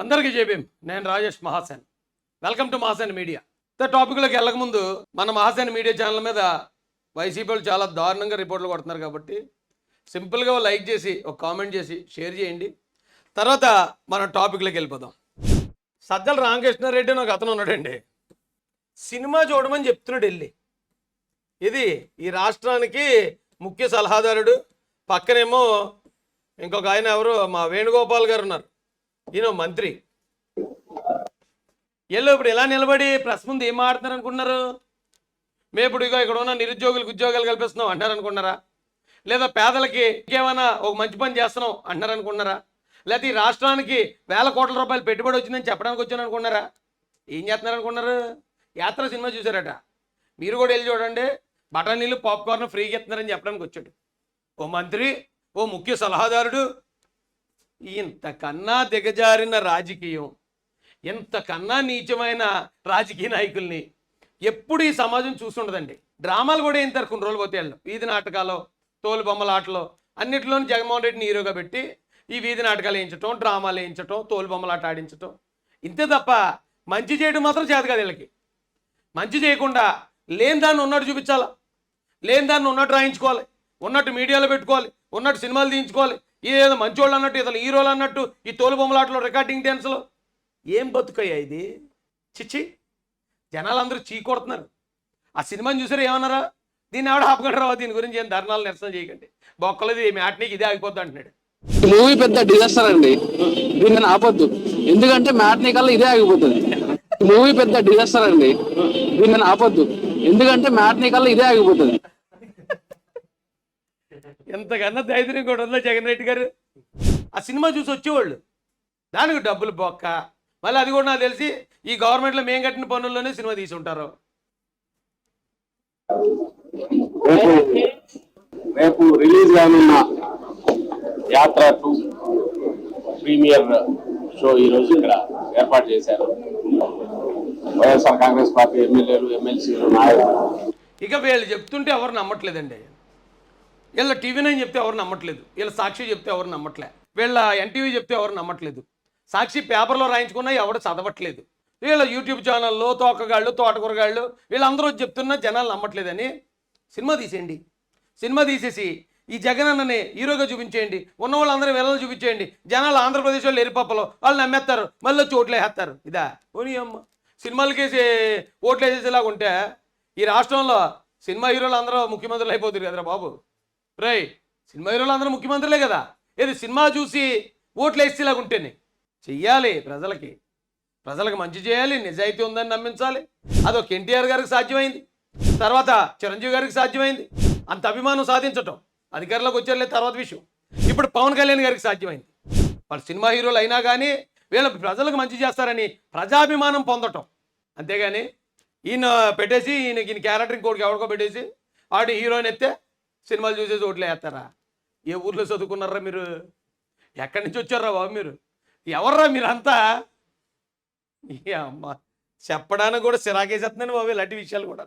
అందరికీ చెప్పాం? నేను Rajesh Mahasen. Welcome to Mahasen media. The టాపిక్లోకి వెళ్ళకముందు మన మహాసేన్ మీడియా ఛానల్ మీద వైసీపీ వాళ్ళు చాలా దారుణంగా రిపోర్ట్లు కొడుతున్నారు కాబట్టి సింపుల్గా లైక్ చేసి ఒక కామెంట్ చేసి షేర్ చేయండి. తర్వాత మన టాపిక్లోకి వెళ్ళిపోదాం. సజ్జల రామకృష్ణారెడ్డి అని ఒక అతను ఉన్నాడండి. సినిమా చూడమని చెప్తున్నాడు వెళ్ళి. ఇది ఈ రాష్ట్రానికి ముఖ్య సలహాదారుడు. పక్కనేమో ఇంకొక ఆయన ఎవరు? మా వేణుగోపాల్ గారు ఉన్నారు. ఈయన మంత్రి. వీళ్ళు ఇప్పుడు ఎలా నిలబడి ప్రెస్ ముందు ఏం ఆడుతున్నారు అనుకున్నారు మేము ఇప్పుడు ఇగో ఇక్కడ ఉన్న నిరుద్యోగులకు ఉద్యోగాలు కల్పిస్తున్నాం అంటారు అనుకున్నారా లేదా పేదలకి ఇంకేమైనా ఒక మంచి పని చేస్తున్నాం అంటారు అనుకున్నారా లేకపోతే ఈ రాష్ట్రానికి వేల కోట్ల రూపాయలు పెట్టుబడి వచ్చిందని చెప్పడానికి వచ్చాను అనుకున్నారా ఏం చేస్తున్నారు అనుకున్నారు యాత్ర సినిమా చూసారట మీరు కూడా వెళ్ళి చూడండి. బఠానీలు పాప్కార్న్ ఫ్రీగా ఇస్తున్నారని చెప్పడానికి వచ్చాడు. ఓ మంత్రి ఓ ముఖ్య సలహాదారుడు ఇంతకన్నా దిగజారిన రాజకీయం ఇంతకన్నా నీచమైన రాజకీయ నాయకుల్ని ఎప్పుడు ఈ సమాజం చూస్తుండదండి డ్రామాలు కూడా ఏం కొన్ని రోజులు పోతే వెళ్ళడం. వీధి నాటకాలు తోలు బొమ్మల ఆటలో అన్నిటిలోనూ జగన్మోహన్ రెడ్డిని హీరోగా పెట్టి ఈ వీధి నాటకాలు వేయించటం డ్రామాలు వేయించటం తోలు బొమ్మల ఆట ఆడించటం. ఇంతే తప్ప మంచి చేయడం మాత్రం చేత కాదు వీళ్ళకి. మంచి చేయకుండా లేని దాన్ని ఉన్నట్టు చూపించాలా? లేని దాన్ని ఉన్నట్టు రాయించుకోవాలి. ఉన్నట్టు మీడియాలో పెట్టుకోవాలి. ఉన్నట్టు సినిమాలు తీయించుకోవాలి. ఇదేదో మంచోళ్ళు అన్నట్టు ఇతను హీరోలు అన్నట్టు ఈ తోలు బొమ్మలాటలో రికార్డింగ్ డ్యాన్స్లో ఏం బతుకయ్యా ఇది? చిచ్చి జనాలందరూ చీకొడుతున్నారు ఆ సినిమాని చూసారు ఏమన్నారా? దీన్ని ఆవిడ ఆపగలరా? దీని గురించి ఏం ధర్నాలు నిరసన చేయకండి. బొక్కలది మ్యాట్నీకి ఇదే ఆగిపోద్ది అంటున్నాడు. మూవీ పెద్ద డిజాస్టర్ అండి. దీన్ని ఆపొద్దు. ఎందుకంటే మ్యాట్నీ కల్లా ఇదే ఆగిపోతుంది. మూవీ పెద్ద డిజాస్టర్ అండి. దీన్ని ఆపొద్దు. ఎందుకంటే మ్యాట్నీ కల్లా ఇదే ఆగిపోతుంది. ఎంతకన్నా ధైర్యం కూడా ఉందా జగన్ రెడ్డి గారు? ఆ సినిమా చూసి వచ్చేవాళ్ళు. దానికి డబ్బులు బొక్క. మళ్ళీ అది కూడా నాకు తెలిసి ఈ గవర్నమెంట్లో మేము కట్టిన పనుల్లోనే సినిమా తీసి ఉంటారు. రేపు రిలీజ్ కానున్న యాత్ర టూ ప్రీమియర్ షో ఈ రోజు ఇక్కడ ఏర్పాటు చేశారు. వైఎస్ఆర్ కాంగ్రెస్ పార్టీ ఎమ్మెల్యేలు ఎమ్మెల్సీలు నాయకులు. ఇక వీళ్ళు చెప్తుంటే ఎవరు నమ్మట్లేదండి. వీళ్ళ టీవీ నైన్ చెప్తే ఎవరు నమ్మట్లేదు. వీళ్ళ సాక్షి చెప్తే ఎవరు నమ్మట్లే. వీళ్ళ ఎన్టీవీ చెప్తే ఎవరు నమ్మట్లేదు. సాక్షి పేపర్లో రాయించుకున్నా ఎవడు చదవట్లేదు. వీళ్ళ యూట్యూబ్ ఛానల్లో తోకగాళ్ళు తోటకూరగాళ్ళు వీళ్ళందరూ చెప్తున్నా జనాలు నమ్మట్లేదని సినిమా తీసేయండి. సినిమా తీసేసి ఈ జగన్ అన్నని హీరోగా చూపించేయండి. ఉన్న వాళ్ళందరూ వీళ్ళని చూపించేయండి. జనాలు ఆంధ్రప్రదేశ్ వాళ్ళు ఎరిపప్పలో వాళ్ళు నమ్మేస్తారు. మళ్ళీ వచ్చి ఓట్లు వేస్తారు ఇదా? పోనీ అమ్మ. సినిమాలకేసి ఓట్లు వేసేసేలాగా ఉంటే ఈ రాష్ట్రంలో సినిమా హీరోలు అందరూ ముఖ్యమంత్రులు అయిపోతారు కదరా బాబు. రేయ్ సినిమా హీరోలు అందరూ ముఖ్యమంత్రులే కదా. ఏది సినిమా చూసి ఓట్లు వేసేలాగా ఉంటేనే. చెయ్యాలి ప్రజలకి. ప్రజలకు మంచి చేయాలి నిజాయితీ ఉందని నమ్మించాలి. అదొక ఎన్టీఆర్ గారికి సాధ్యమైంది. తర్వాత చిరంజీవి గారికి సాధ్యమైంది. అంత అభిమానం సాధించటం. అధికారులకు వచ్చారులే తర్వాత విషయం. ఇప్పుడు పవన్ కళ్యాణ్ గారికి సాధ్యమైంది. వాళ్ళు సినిమా హీరోలు అయినా కానీ వీళ్ళు ప్రజలకు మంచి చేస్తారని ప్రజాభిమానం పొందటం. అంతేగాని ఈయన పెట్టేసి ఈయన ఈయన క్యారెక్టర్ ఇంకోటికి ఎవరికో పెట్టేసి ఆడి హీరోయిన్ ఎత్తే సినిమాలు చూసేసి ఓట్లు వేస్తారా? ఏ ఊర్లో చదువుకున్నారా మీరు? ఎక్కడి నుంచి వచ్చారా బాబు మీరు? ఎవర్రా మీరంతా? అమ్మ చెప్పడానికి కూడా సిరాకేసేస్తున్నాను బాబు ఇలాంటి విషయాలు కూడా